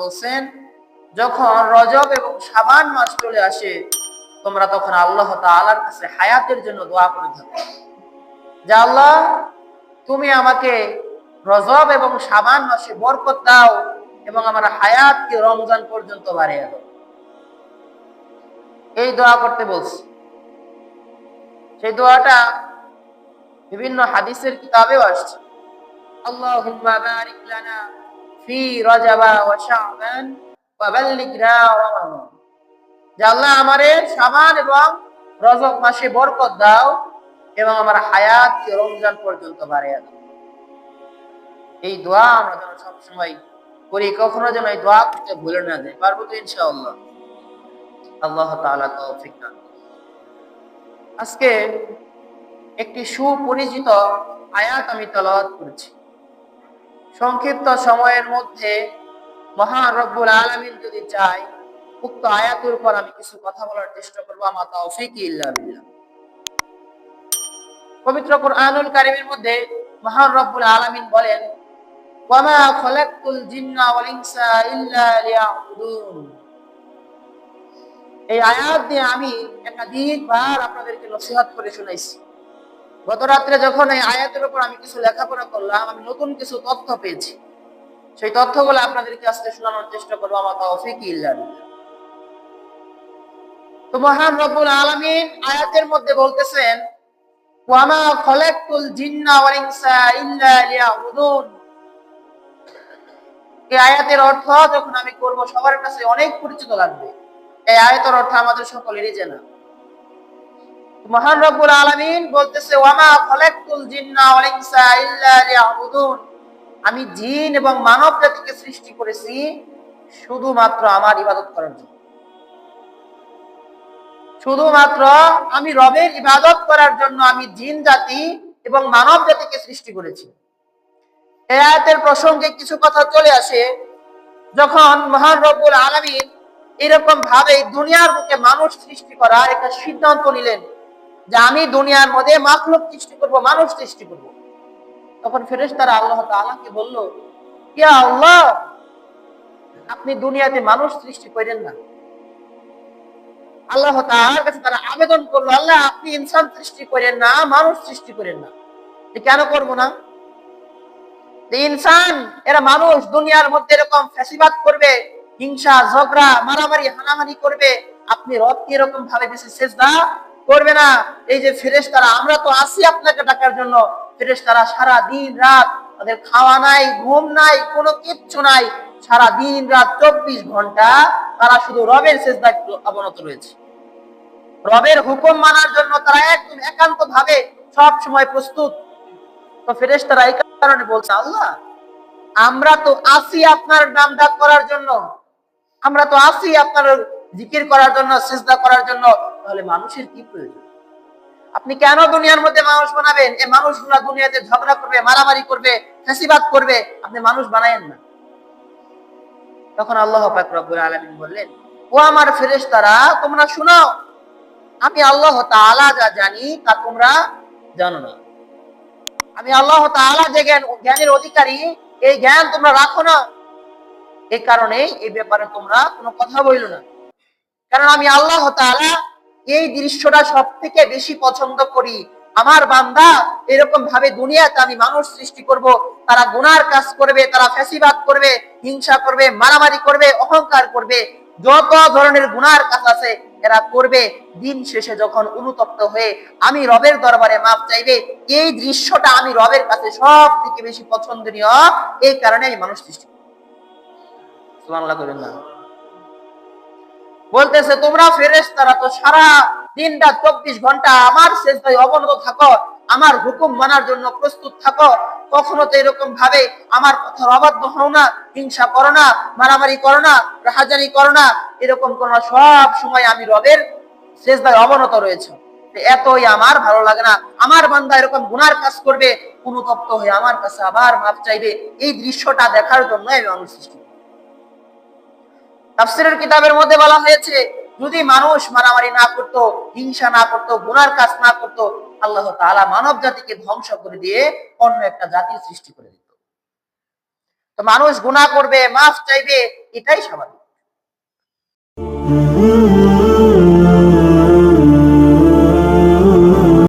বলছেন, যখন রজব এবং শাবান মাস চলে আসে, তোমরা তখন আল্লাহ তাআলার কাছে হায়াতের জন্য দোয়া করে থাকো। যে আল্লাহ, তুমি আমাকে রজব এবং শাবান মাসে বরকত দাও এবং আমার হায়াতকে রমজান পর্যন্ত বাড়িয়ে দাও। এই দোয়া করতে বলছি। সেই দোয়াটা বিভিন্ন হাদিসের কিতাবেও আসছে। আল্লাহুম্মা বারিক লানা ফি ওয়া শাবান ওয়া বাল্লিগনা রমাদান। যে আল্লাহ শাবান এবং রজব মাসে বরকত দাও এবং আমার হায়াতকে রমজান পর্যন্ত বাড়িয়ে দাও। এই দোয়া আমরা যেন সবসময় করি, কখনো যেন এই দোয়া করতে ভুলে না যাই। পারব তো ইনশাআল্লাহ। আল্লাহ তাআলা তৌফিক দান আজকে একটি সুপরিচিত আয়াত আমি তেলাওয়াত করেছি। সংক্ষিপ্ত সময়ের মধ্যে মহান রব্বুল আলামিন যদি চাই উক্ত আয়াতের উপর আমি কিছু কথা বলার চেষ্টা করব। আমার তৌফিক ইল্লা পবিত্র কোরআনুল কারিমের মধ্যে মহান রব্বুল আলামিন বলেন, ওয়ামা জিন্না ওয়াল ইল্লা লিয়াবুদুন। এই আয়াত দিয়ে আমি একাধিকবার আপনাদেরকে নসিহত করে শুনাইছি। গত রাত্রে যখন এই আয়াতের উপর আমি কিছু লেখাপড়া করলাম, আমি নতুন কিছু তথ্য পেয়েছি। সেই তথ্যগুলো আপনাদেরকে আজকে শোনানোর চেষ্টা করব। আমার তৌফিক ইল্লা বিল্লাহ। তো মহান রব্বুল আলামিন আয়াতের মধ্যে বলতেছেন, ওয়ামা জিন্না ইল্লা এই আয়াতের অর্থ যখন আমি করব, সবার কাছে অনেক পরিচিত লাগবে। এই আয়াতের অর্থ আমাদের সকলেরই জানা। মহান রব্বুল আলামিন বলতেছে, ওয়ামা খলাকতুল জিন্না ওয়াল ইনসা ইল্লা লিয়াবুদুন। আমি জিন এবং মানব জাতিকে সৃষ্টি করেছি শুধুমাত্র আমার ইবাদত করার জন্য। শুধুমাত্র আমি রবের ইবাদত করার জন্য আমি জিন জাতি এবং মানব জাতিকে সৃষ্টি করেছি। এই আয়াতের প্রসঙ্গে কিছু কথা চলে আসে, যখন মহান রব্বুল আলামিন এরকম ভাবে দুনিয়ার বুকে মানুষ সৃষ্টি করার একটা সিদ্ধান্ত নিলেন। যে আমি দুনিয়ার মধ্যে মাখলুক সৃষ্টি করব, মানুষ সৃষ্টি করব। তখন ফেরেশতারা আল্লাহ তাআলাকে বলল, ইয়া আল্লাহ, আপনি দুনিয়াতে মানুষ সৃষ্টি করেন না। আল্লাহ তাআলার কাছে তারা আবেদন করল, আল্লাহ, আপনি ইনসান সৃষ্টি করেন না, মানুষ সৃষ্টি করেন না। কেন করব না? ইনসান, এরা মানুষ, দুনিয়ার মধ্যে এরকম ফ্যাসিবাদ করবে, হিংসা, ঝগড়া, মারামারি, হানাহানি করবে। আপনি রবকে এরকম ভাবে বেশি সেজদা করবে না। এই যে ফেরেশ তারা আমরা তো আসি আপনাকে ডাকার জন্য। ফেরেশ তারা সারা দিন রাত তাদের খাওয়া নাই, ঘুম নাই, কোনো কিচ্ছু নাই। সারা দিন রাত চব্বিশ ঘণ্টা তারা শুধু রবের সেজদায় অবনত রয়েছে। রবের হুকুম মানার জন্য তারা একদম একান্ত ভাবে সব সময় প্রস্তুত। তো ফেরেশতারা এই কারণে বলছে, আল্লাহ, আমরা তো আসি আপনার নাম ডাক করার জন্য। আমরা তো আসি আপনার জিকির করার জন্য, সিজদা করার জন্য। তাহলে মানুষের কি প্রয়োজন? আপনি কেন দুনিয়ার মধ্যে মানুষ বানাবেন? এই মানুষগুলা দুনিয়াতে ঝগড়া করবে, মারামারি করবে, ফেসিবাদ করবে, আপনি মানুষ বানায়েন না। তখন আল্লাহ পাক আলামিন বললেন, ও আমার ফেরেশতারা, তোমরা শুনো, আমি আল্লাহ তাআলা যা জানি তা তোমরা জানো না। আমি আল্লাহ তাআলা যে জ্ঞান, জ্ঞানের অধিকারী, এই জ্ঞান তোমরা রাখো না। এই কারণে এই ব্যাপারে তোমরা কোনো কথা বইল না। কারণ আমি আল্লাহ তাআলা এই দৃশ্যটা সব থেকে বেশি পছন্দ করি। আমার বান্দা এরকম ভাবে দুনিয়াতে আমি মানুষ সৃষ্টি করব, তারা গুনার কাজ করবে, তারা ফ্যাসিবাদ করবে, হিংসা করবে, মারামারি করবে, অহংকার করবে, যত ধরনের গুনার কাজ আছে এরা করবে। দিন শেষে যখন অনুতপ্ত হয়ে আমি রবের দরবারে মাপ চাইবে, এই দৃশ্যটা আমি রবের কাছে সব থেকে বেশি পছন্দনীয়। এই কারণে আমি মানুষ সৃষ্টি করি। সুবহানাল্লাহ করেন না। বলতেছে, তোমরা ফেরেশতারা তো সারা দিনটা চব্বিশ ঘণ্টা আমার শেষদায় অবনত থাকো, আমার হুকুম মানার জন্য প্রস্তুত থাকো। কখনো তো এরকম ভাবে আমার কথার অবাধ্য হও না, হিংসা করো না, মারামারি করো না রাহাজানি করো না। এরকম করো না সব সময় আমি রবের শেষদায় অবনত রয়েছে। এতই আমার ভালো লাগে না। আমার বান্দা এরকম গুনার কাজ করবে, অনুতপ্ত হয়ে আমার কাছে আবার মাপ চাইবে। এই দৃশ্যটা দেখার জন্য আমি মানুষ সৃষ্টি। তাফসিরের কিতাবের মধ্যে বলা হয়েছে, যদি মানুষ মারামারি না করত, হিংসা না করত, গুনার কাজ না করত, আল্লাহ তাআলা মানব জাতিকে ধ্বংস করে দিয়ে অন্য একটা জাতির সৃষ্টি করে দিত। তো মানুষ গুনাহ করবে, মাফ চাইবে, এটাই স্বাভাবিক।